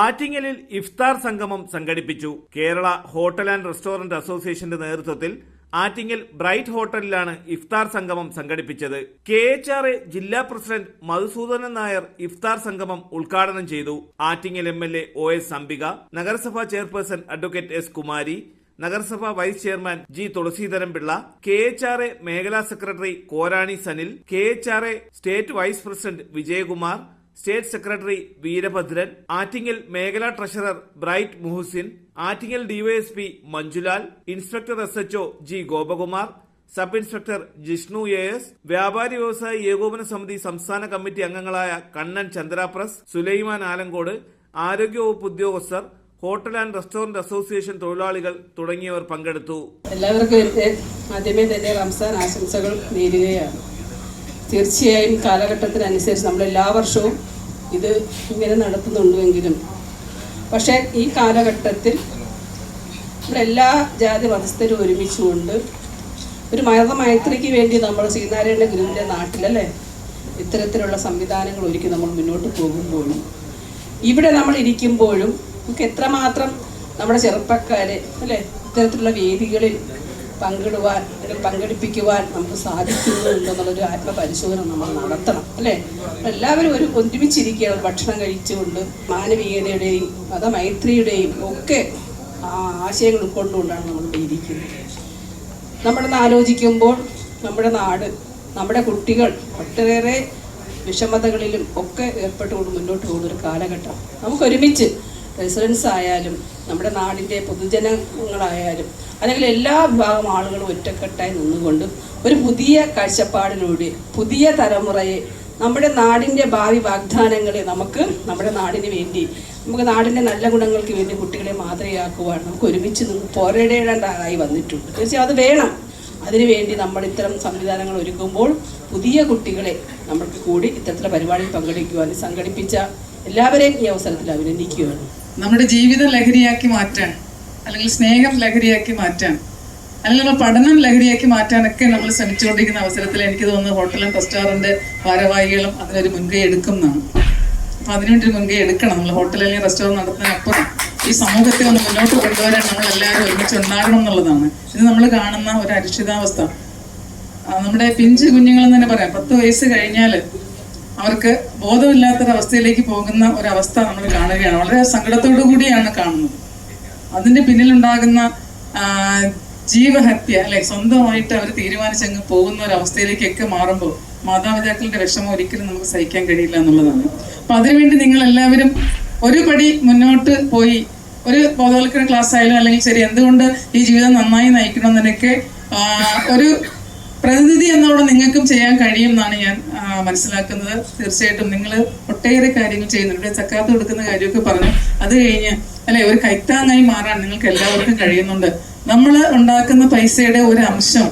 ആറ്റിങ്ങലിൽ ഇഫ്താർ സംഗമം സംഘടിപ്പിച്ചു. കേരള ഹോട്ടൽ ആൻഡ് റെസ്റ്റോറന്റ് അസോസിയേഷന്റെ നേതൃത്വത്തിൽ ആറ്റിങ്ങൽ ബ്രൈറ്റ് ഹോട്ടലിലാണ് ഇഫ്താർ സംഗമം സംഘടിപ്പിച്ചത്. കെ എച്ച് ആർ എ ജില്ലാ പ്രസിഡന്റ് മധുസൂദനൻ നായർ ഇഫ്താർ സംഗമം ഉദ്ഘാടനം ചെയ്തു. Attingal M L A O S Ambika നഗരസഭാ ചെയർപേഴ്സൺ അഡ്വക്കേറ്റ് എസ് കുമാരി നഗരസഭാ vice chairman G Thulaseedharan Pillai K H R A മേഖലാ secretary Korani Sanil K H R A state vice president Vijayakumar state secretary Veerabhadran Attingal മേഖലാ treasurer Bright Muhusin Attingal DYSP Manjulal inspector S HO G Gopakumar sub inspector Jishnu A S വ്യാപാരി വ്യവസായ ഏകോപന സമിതി സംസ്ഥാന committee അംഗങ്ങളായ കണ്ണൻ ചന്ദ്രാപ്രസ് സുലൈമാൻ ആലങ്കോട് ആരോഗ്യവകുപ്പ് ഉദ്യോഗസ്ഥർ hotel and restaurant association തൊഴിലാളികൾ തുടങ്ങിയവർ പങ്കെടുത്തു. എല്ലാവർക്കും ആദ്യമേ തന്നെ റംസാൻ ആശംസകൾ നേരുകയാണ്. തീർച്ചയായും കാലഘട്ടത്തിനനുസരിച്ച് നമ്മൾ എല്ലാ വർഷവും ഇത് ഇങ്ങനെ നടത്തുന്നുണ്ടെങ്കിലും പക്ഷേ ഈ കാലഘട്ടത്തിൽ നമ്മളെല്ലാ ജാതി മതസ്ഥരും ഒരുമിച്ചുകൊണ്ട് ഒരു മതമൈത്രിക്ക് വേണ്ടി നമ്മൾ ശ്രീനാരായണ ഗുരുവിന്റെ നാട്ടിലല്ലേ ഇത്തരത്തിലുള്ള സംവിധാനങ്ങൾ ഒരുക്കി നമ്മൾ മുന്നോട്ട് പോകുമ്പോഴും ഇവിടെ നമ്മൾ ഇരിക്കുമ്പോഴും നമുക്ക് എത്രമാത്രം നമ്മുടെ ചെറുപ്പക്കാരെ അല്ലേ ഇത്തരത്തിലുള്ള വേദികളിൽ പങ്കിടുവാൻ പങ്കെടുപ്പിക്കുവാൻ നമുക്ക് സാധിക്കുന്നുണ്ടെന്നുള്ളൊരു ആത്മപരിശോധന നമ്മൾ നടത്തണം അല്ലേ? എല്ലാവരും ഒരു ഒരുമിച്ചിരിക്കുകയാണ് ഭക്ഷണം കഴിച്ചുകൊണ്ട്. മാനവീയതയുടെയും മതമൈത്രിയുടെയും ഒക്കെ ആ ആശയങ്ങൾ ഉൾക്കൊണ്ടുകൊണ്ടാണ് നമ്മൾ ഇരിക്കുന്നത്. നമ്മളൊന്ന് ആലോചിക്കുമ്പോൾ നമ്മുടെ നാട് നമ്മുടെ കുട്ടികൾ ഒട്ടേറെ വിഷമതകളിലും ഒക്കെ ഏർപ്പെട്ടുകൊണ്ട് മുന്നോട്ട് പോകുന്ന ഒരു കാലഘട്ടം. നമുക്ക് ഒരുമിച്ച് റെസിഡൻസ് ആയാലും നമ്മുടെ നാടിന്റെ പൊതുജനങ്ങളായാലും അല്ലെങ്കിൽ എല്ലാ വിഭാഗം ആളുകളും ഒറ്റക്കെട്ടായി നിന്നുകൊണ്ട് ഒരു പുതിയ കാഴ്ചപ്പാടിലൂടെ പുതിയ തലമുറയെ നമ്മുടെ നാടിന്റെ ഭാവി വാഗ്ദാനങ്ങളെ നമുക്ക് നമ്മുടെ നാടിന് വേണ്ടി നമുക്ക് നാടിന്റെ നല്ല ഗുണങ്ങൾക്ക് വേണ്ടി കുട്ടികളെ മാതൃകയാക്കുവാൻ നമുക്ക് ഒരുമിച്ച് നിന്ന് പോരാടേണ്ടതായി വന്നിട്ടുണ്ട്. തീർച്ചയായും അത് വേണം. അതിനുവേണ്ടി നമ്മൾ ഇത്തരം സംവിധാനങ്ങൾ ഒരുക്കുമ്പോൾ പുതിയ കുട്ടികളെ നമ്മൾക്ക് കൂടി ഇത്തരത്തിലുള്ള പരിപാടിയിൽ പങ്കെടുക്കുവാൻ സംഘടിപ്പിച്ച എല്ലാവരെയും ഈ അവസരത്തിൽ അഭിനന്ദിക്കുകയാണ്. നമ്മുടെ ജീവിതം ലഹരിയാക്കി മാറ്റാൻ അല്ലെങ്കിൽ സ്നേഹം ലഹരിയാക്കി മാറ്റാൻ അല്ലെങ്കിൽ നമ്മൾ പഠനം ലഹരിയാക്കി മാറ്റാനൊക്കെ നമ്മൾ ശ്രമിച്ചുകൊണ്ടിരിക്കുന്ന അവസരത്തിൽ എനിക്ക് തോന്നുന്നു ഹോട്ടലും റെസ്റ്റോറന്റ് ഭാരവാഹികളും അതിനൊരു മുൻകൈ എടുക്കും എന്നാണ്. അപ്പൊ അതിനുവേണ്ടി ഒരു മുൻകൈ എടുക്കണം. നമ്മൾ ഹോട്ടൽ അല്ലെങ്കിൽ റെസ്റ്റോറന്റ് നടത്തുന്നതിനപ്പുറം ഈ സമൂഹത്തെ ഒന്ന് മുന്നോട്ട് കൊണ്ടുവരാൻ നമ്മൾ എല്ലാവരും ഒരുമിച്ച് ഉണ്ടാകണം എന്നുള്ളതാണ്. ഇത് നമ്മൾ കാണുന്ന ഒരു അരിക്ഷിതാവസ്ഥ നമ്മുടെ പിഞ്ച് കുഞ്ഞുങ്ങളെന്ന് തന്നെ പറയാം. പത്ത് വയസ്സ് കഴിഞ്ഞാൽ അവർക്ക് ബോധമില്ലാത്തൊരവസ്ഥയിലേക്ക് പോകുന്ന ഒരവസ്ഥ നമ്മൾ കാണുകയാണ്. വളരെ സങ്കടത്തോടു കൂടിയാണ് കാണുന്നത്. അതിന്റെ പിന്നിലുണ്ടാകുന്ന ജീവഹത്യ അല്ലെ സ്വന്തമായിട്ട് അവർ തീരുമാനിച്ചങ്ങ് പോകുന്ന ഒരു അവസ്ഥയിലേക്കൊക്കെ മാറുമ്പോൾ മാതാപിതാക്കളുടെ വിഷമം ഒരിക്കലും നമുക്ക് സഹിക്കാൻ കഴിയില്ല എന്നുള്ളതാണ്. അപ്പൊ അതിനുവേണ്ടി നിങ്ങൾ എല്ലാവരും ഒരു പടി മുന്നോട്ട് പോയി ഒരു ബോധവൽക്കരണ ക്ലാസ് ആയാലും അല്ലെങ്കിൽ ശരി എന്തുകൊണ്ട് ഈ ജീവിതം നന്നായി നയിക്കണം എന്നൊക്കെ ഒരു പ്രതിനിധി എന്നോട് നിങ്ങൾക്കും ചെയ്യാൻ കഴിയും എന്നാണ് ഞാൻ മനസ്സിലാക്കുന്നത്. തീർച്ചയായിട്ടും നിങ്ങൾ ഒട്ടേറെ കാര്യങ്ങൾ ചെയ്യുന്നുണ്ട്. ചക്കാത്ത് കൊടുക്കുന്ന കാര്യമൊക്കെ പറഞ്ഞു. അത് കഴിഞ്ഞ് അല്ലെ ഒരു കൈത്താങ്ങായി മാറാൻ നിങ്ങൾക്ക് എല്ലാവർക്കും കഴിയുന്നുണ്ട്. നമ്മൾ ഉണ്ടാക്കുന്ന പൈസയുടെ ഒരു അംശം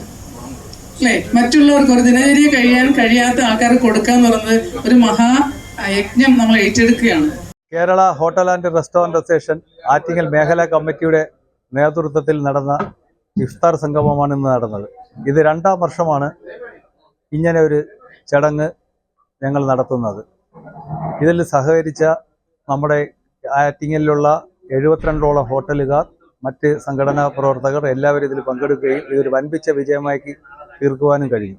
അല്ലെ മറ്റുള്ളവർക്ക് ഒരു ദിനചര്യ കഴിയാൻ കഴിയാത്ത ആൾക്കാർ കൊടുക്കുക എന്ന് പറയുന്നത് ഒരു മഹാ യജ്ഞം നമ്മൾ ഏറ്റെടുക്കുകയാണ്. Kerala hotel and restaurant association Attingal മേഖലാ കമ്മിറ്റിയുടെ നേതൃത്വത്തിൽ നടന്ന ഇഫ്താർ സംഗമമാണ് ഇന്ന് നടന്നത്. ഇത് രണ്ടാം വർഷമാണ് ഇങ്ങനെ ഒരു ചടങ്ങ് ഞങ്ങൾ നടത്തുന്നത്. ഇതിൽ സഹകരിച്ച നമ്മുടെ ആറ്റിങ്ങലിലുള്ള എഴുപത്തിരണ്ടോളം ഹോട്ടലുകാർ മറ്റ് സംഘടനാ പ്രവർത്തകർ എല്ലാവരും ഇതിൽ പങ്കെടുക്കുകയും ഇതൊരു വൻപിച്ച വിജയമാക്കി തീർക്കുവാനും കഴിയും